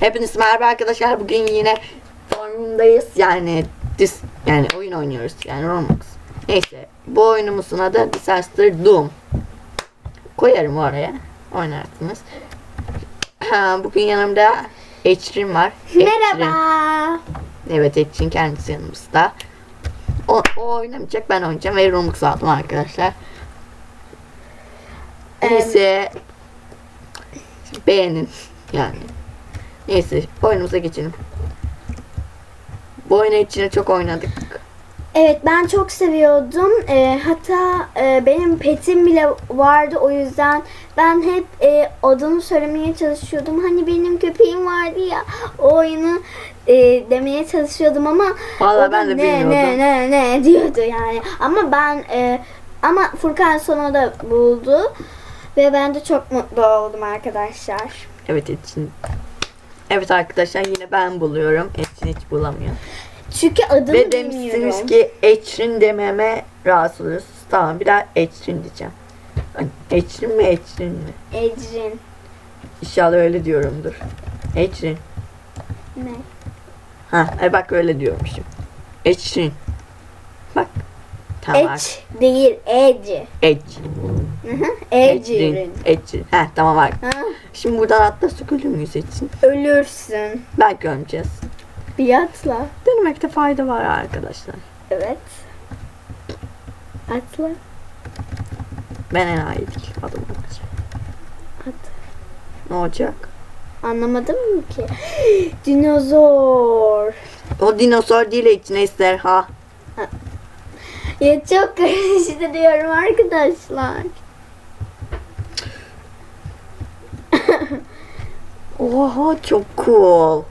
Hepiniz merhaba arkadaşlar. Bugün yine formundayız. Yani dis yani oyun oynuyoruz. Yani Roblox. Neyse. Bu oyunumuzun adı Disaster Doom. Koyarım oraya. Oynarsınız. Bugün yanımda Ecrin var. Ecrin. Merhaba. Evet Ecrin kendisi yanımızda. O, o oynamayacak ben oynayacağım ve Roblox aldım arkadaşlar. Neyse. Beğenin yani. Neyse oyunumuza geçelim. Bu oyunu içine çok oynadık. Evet ben çok seviyordum. Ee, hatta e, benim petim bile vardı o yüzden ben hep e, adını söylemeye çalışıyordum. Hani benim köpeğim vardı ya o oyunu e, demeye çalışıyordum ama Vallahi ben de ne, bilmiyordum. Ne ne ne diyordu yani. Ama ben e, ama Furkan sonunda buldu ve ben de çok mutlu oldum arkadaşlar. Evet Ecrin. Evet arkadaşlar yine ben buluyorum. Ecrin hiç bulamıyor. Çünkü adını Ve bilmiyorum. demişsiniz ki Ecrin dememe rahatsız oluyorsunuz. Tamam bir daha Ecrin diyeceğim. Ecrin mi Ecrin mi? Ecrin. İnşallah öyle diyorumdur. Ecrin. Ne? Ha, e bak öyle diyormuşum. Ecrin. Bak. Tamam. Eç değil Eci. Ecrin. Ecrin. Ecrin. Ha tamam bak. Ha, Şimdi buradan atla sökülür müyüz Ecrin? ölürsün. Belki öleceğiz. Bir atla. Denemekte fayda var arkadaşlar. Evet. Atla. Ben enayi değil. Adım olacak. At. Ne olacak? Anlamadım mı ki? Dinozor. O dinozor değil Ecrin ejderha. Ya çok karıştırıyorum arkadaşlar. Oha çok cool.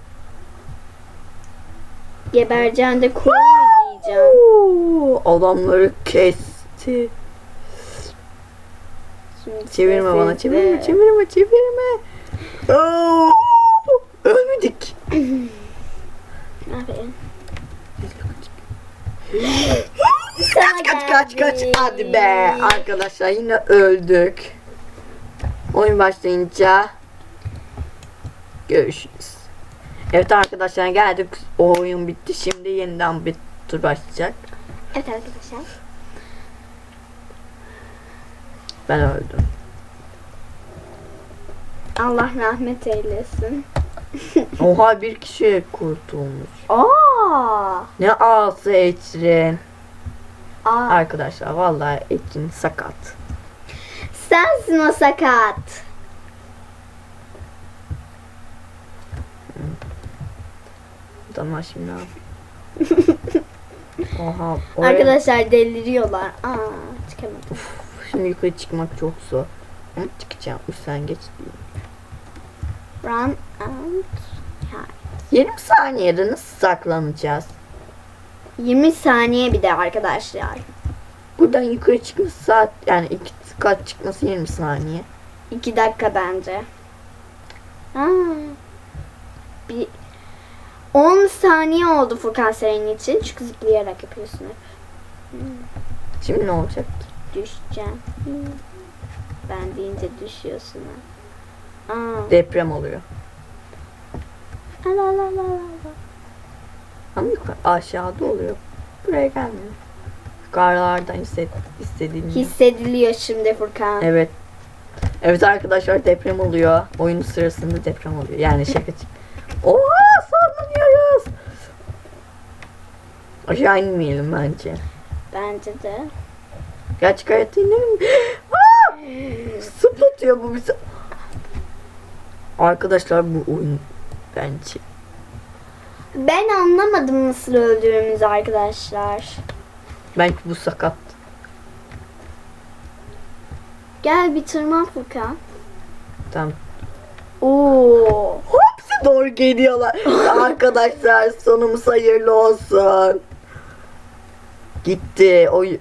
Gebercen de cool mu diyeceğim? Oo, adamları kesti. Şimdi Çevirme bana çevirme çevirme çevirme. Oo, ölmedik. Aferin. Kaç kaç kaç kaç hadi be arkadaşlar yine öldük. Oyun başlayınca görüşürüz. Evet arkadaşlar geldik. O oyun bitti. Şimdi yeniden bir tur başlayacak. Evet arkadaşlar. Ben öldüm. Allah rahmet eylesin. Oha bir kişi kurtulmuş. Aa! Ne ağası Ecrin. Aa. Arkadaşlar vallahi Ecrin sakat. Sensin o sakat. Tamam şimdi yapayım? Oha. Oraya, Arkadaşlar deliriyorlar. Aa, çıkamadım. Şimdi yukarı çıkmak çok zor. Ama çıkacağım. Sen geç. Run out. 20 saniyede nasıl saklanacağız? 20 saniye bir de arkadaşlar. Buradan yukarı çıkması saat yani iki kat çıkması 20 saniye. 2 dakika bence. Aa, bir 10 saniye oldu Furkan senin için. Çünkü zıplayarak yapıyorsun hep. Şimdi ne olacak? Düşeceğim. Ben deyince düşüyorsun ha. Aa. Deprem oluyor. La la la la la. Ama yukarı aşağıda oluyor. Buraya gelmiyor. Yukarılardan hisset, istediğim. Hissediliyor şimdi Furkan. Evet. Evet arkadaşlar deprem oluyor. Oyun sırasında deprem oluyor. Yani şaka çık. Oha sallanıyoruz. Aşağı inmeyelim bence. Bence de. Gerçek hayatta inelim. Aa! Sıplatıyor bu bizi. Arkadaşlar bu oyun bence. Ben anlamadım nasıl öldüğümüzü arkadaşlar. Belki bu sakat. Gel bir tırman Furkan. Tamam. Oo. Hepsi doğru geliyorlar. Arkadaşlar sonumuz hayırlı olsun. Gitti. O yu-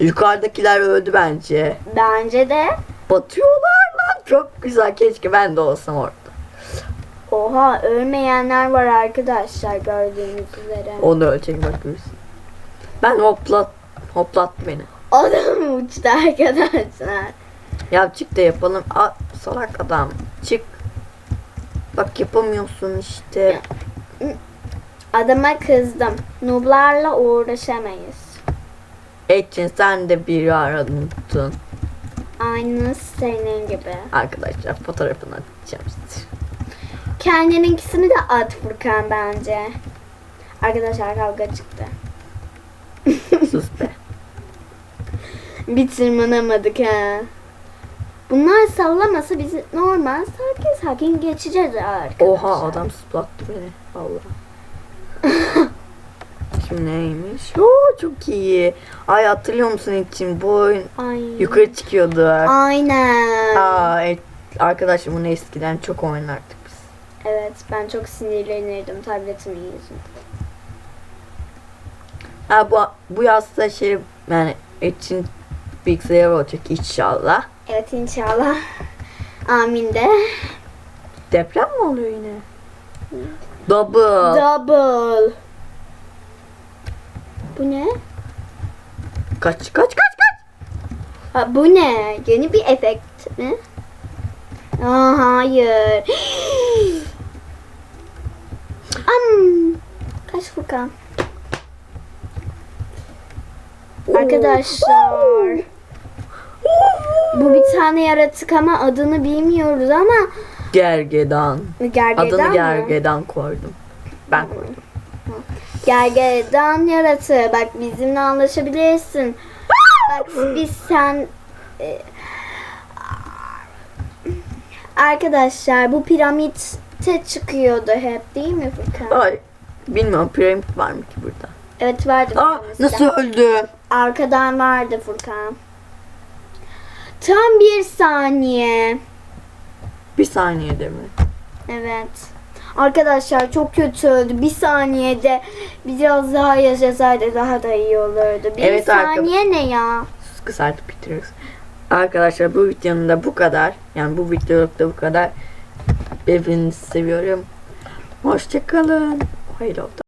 yukarıdakiler öldü bence. Bence de. Batıyorlar lan. Çok güzel. Keşke ben de olsam orada. Oha ölmeyenler var arkadaşlar gördüğünüz üzere. Onu ölecek bak görürsün. Ben hoplat hoplattı beni. Adam uçtu arkadaşlar. Ya çık da yapalım. A, salak adam. Çık. Bak yapamıyorsun işte. Adama kızdım. Nublarla uğraşamayız. Etçin sen de biri aradın. Aynı senin gibi. Arkadaşlar fotoğrafını atacağım size. Kendininkisini de at Furkan bence. Arkadaşlar kavga çıktı. Sus be. Bir tırmanamadık ha. Bunlar sallamasa biz normal sakin sakin geçeceğiz arkadaşlar. Oha adam zıplattı beni. Vallahi. Şimdi neymiş? Oo çok iyi. Ay hatırlıyor musun için bu oyun Ay. yukarı çıkıyordu. Aynen. Aa evet. Arkadaşım bunu eskiden çok oynardık biz. Evet ben çok sinirlenirdim tabletimin yüzünden. Ha bu bu yazda şey yani için bilgisayar olacak inşallah. Evet inşallah. Amin de. Deprem mi oluyor yine? Double. Double. Bu ne? kaç kaç kaç kaç. Ha, bu ne? Yeni bir efekt mi? Aa, hayır. Am. Kaç Furkan? Arkadaşlar. Bu bir tane yaratık ama adını bilmiyoruz ama Gergedan. gergedan Adını mı? gergedan koydum. Ben koydum. Gergedan yaratığı. Bak bizimle anlaşabilirsin. Bak biz sen e, Arkadaşlar bu piramitte çıkıyordu hep değil mi Furkan? Ay bilmiyorum piramit var mı ki burada? Evet vardı. Aa Furkan mesela. nasıl öldü? Arkadan vardı Furkan. Tam bir saniye. Bir saniyede mi? Evet. Arkadaşlar çok kötü öldü. Bir saniyede biraz daha yaşasaydı daha da iyi olurdu. Bir Evet, saniye ne ya? Kısaltıp bitiriyoruz. Arkadaşlar bu videonun da bu kadar. Yani bu videoluk da bu kadar. Hepinizi seviyorum. Hoşçakalın. Hayırlı olsun.